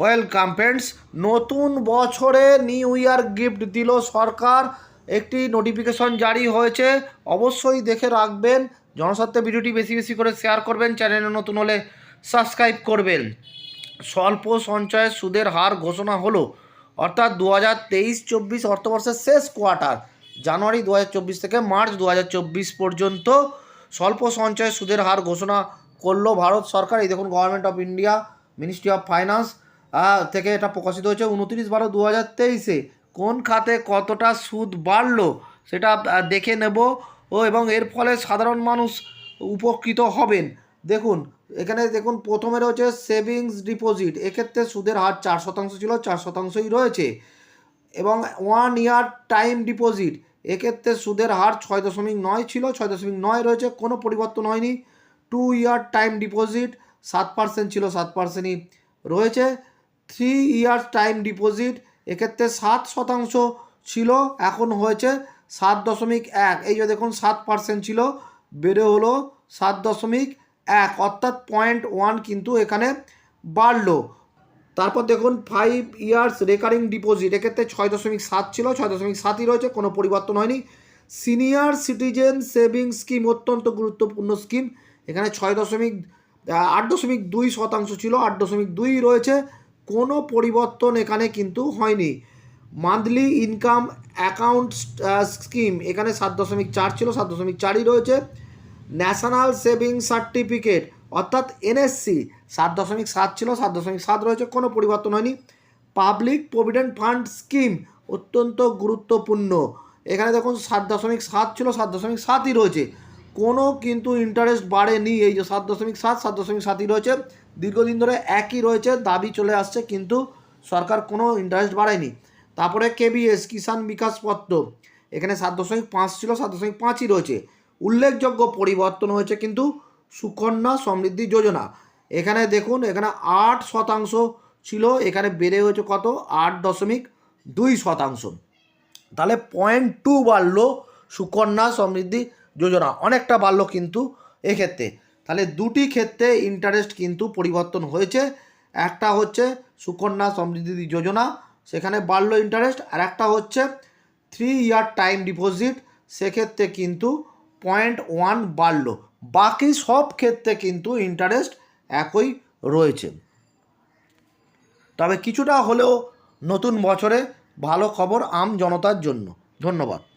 Welcome friends, নতুন বছরে new year gift দিল সরকার। একটি নোটিফিকেশন জারি হয়েছে, অবশ্যই দেখে রাখবেন। জনস্বার্থে ভিডিওটি বেশি বেশি করে শেয়ার করবেন চ্যানেলে নতুন হলে সাবস্ক্রাইব করবেন। স্বল্প সঞ্চয়ের সুদের হার ঘোষণা হলো, অর্থাৎ দু হাজার তেইশ চব্বিশ অর্থবর্ষের শেষ কোয়ার্টার জানুয়ারি দু হাজার চব্বিশ থেকে মার্চ দু হাজার চব্বিশ পর্যন্ত স্বল্প সঞ্চয়ের সুদের হার ঘোষণা করল ভারত সরকার। এই দেখুন government of India ministry of finance থেকে এটা প্রকাশিত হয়েছে উনত্রিশ বারো দু হাজার তেইশে। কোন খাতে কতটা সুদ বাড়লো সেটা দেখে নেব। ও, এবং এর ফলে সাধারণ মানুষ উপকৃত হবেন। দেখুন, এখানে দেখুন প্রথমে রয়েছে সেভিংস ডিপোজিট। এক্ষেত্রে সুদের হার চার শতাংশ ছিল, চার শতাংশই রয়েছে। এবং ওয়ান ইয়ার টাইম ডিপোজিট। এক্ষেত্রে সুদের হার ছয় দশমিক নয় ছিল, ছয় দশমিক নয় রয়েছে, কোনো পরিবর্তন হয়নি। টু ইয়ার টাইম ডিপোজিট, সাত পার্সেন্ট ছিল, সাত পার্সেন্টই রয়েছে। থ্রি ইয়ার টাইম ডিপোজিট এক্ষেত্রে সাত শতাংশ ছিল, এখন হয়েছে সাত দশমিক এক। এই যে দেখুন, সাত পার্সেন্ট ছিল, বেড়ে হলো সাত দশমিক এক, অর্থাৎ পয়েন্ট ওয়ান কিন্তু এখানে বাড়লো। তারপর দেখুন ফাইভ ইয়ার্স রেকারিং ডিপোজিট এক্ষেত্রে ছয় দশমিক সাত ছিল, ছয় দশমিক সাতই রয়েছে, কোনো পরিবর্তন হয়নি। সিনিয়র সিটিজেন সেভিং স্কিম অত্যন্ত গুরুত্বপূর্ণ স্কিম এখানে ছয় দশমিক আট দশমিক দুই শতাংশ ছিল, আট দশমিক দুই রয়েছে। কোনো পরিবর্তন এখানে কিন্তু হয়নি। মান্থলি ইনকাম অ্যাকাউন্ট স্কিম এখানে সাত দশমিক চার ছিল, সাত দশমিক চারই রয়েছে। ন্যাশনাল সেভিং সার্টিফিকেট অর্থাৎ এনএসসি সাত দশমিক সাত ছিল, সাত দশমিক সাত রয়েছে, কোনো পরিবর্তন হয়নি। পাবলিক প্রভিডেন্ট ফান্ড স্কিম অত্যন্ত গুরুত্বপূর্ণ। এখানে দেখুন সাত দশমিক সাত ছিল, সাত দশমিক সাতই রয়েছে। কোনো কিন্তু ইন্টারেস্ট বাড়েনি, এই যে সাত দশমিক সাত সাত দশমিক সাতই রয়েছে। দীর্ঘদিন ধরে একই রয়েছে, দাবি চলে আসছে, কিন্তু সরকার কোনো ইন্টারেস্ট বাড়ায়নি। তারপরে কেবিএস কিষাণ বিকাশ পত্র, এখানে সাত দশমিক পাঁচ ছিল, সাত দশমিক পাঁচই রয়েছে। উল্লেখযোগ্য পরিবর্তন হয়েছে কিন্তু সুকন্যা সমৃদ্ধি যোজনা। এখানে দেখুন, এখানে আট শতাংশ ছিল, এখানে বেড়ে হয়েছে কত? আট দশমিক দুই শতাংশ। তাহলে পয়েন্ট টু বাড়লো সুকন্যা সমৃদ্ধি যোজনা, অনেকটা বাড়লো কিন্তু এক্ষেত্রে। তাহলে দুটি ক্ষেত্রে ইন্টারেস্ট কিন্তু পরিবর্তন হয়েছে। একটা হচ্ছে সুকন্যা সমৃদ্ধি যোজনা, সেখানে বাড়লো ইন্টারেস্ট আর একটা হচ্ছে থ্রি ইয়ার টাইম ডিপোজিট সেক্ষেত্রে কিন্তু পয়েন্ট ওয়ান বাড়লো। বাকি সব ক্ষেত্রে কিন্তু ইন্টারেস্ট একই রয়েছে। তবে কিছুটা হলেও নতুন বছরে ভালো খবর আম জনতার জন্য। ধন্যবাদ।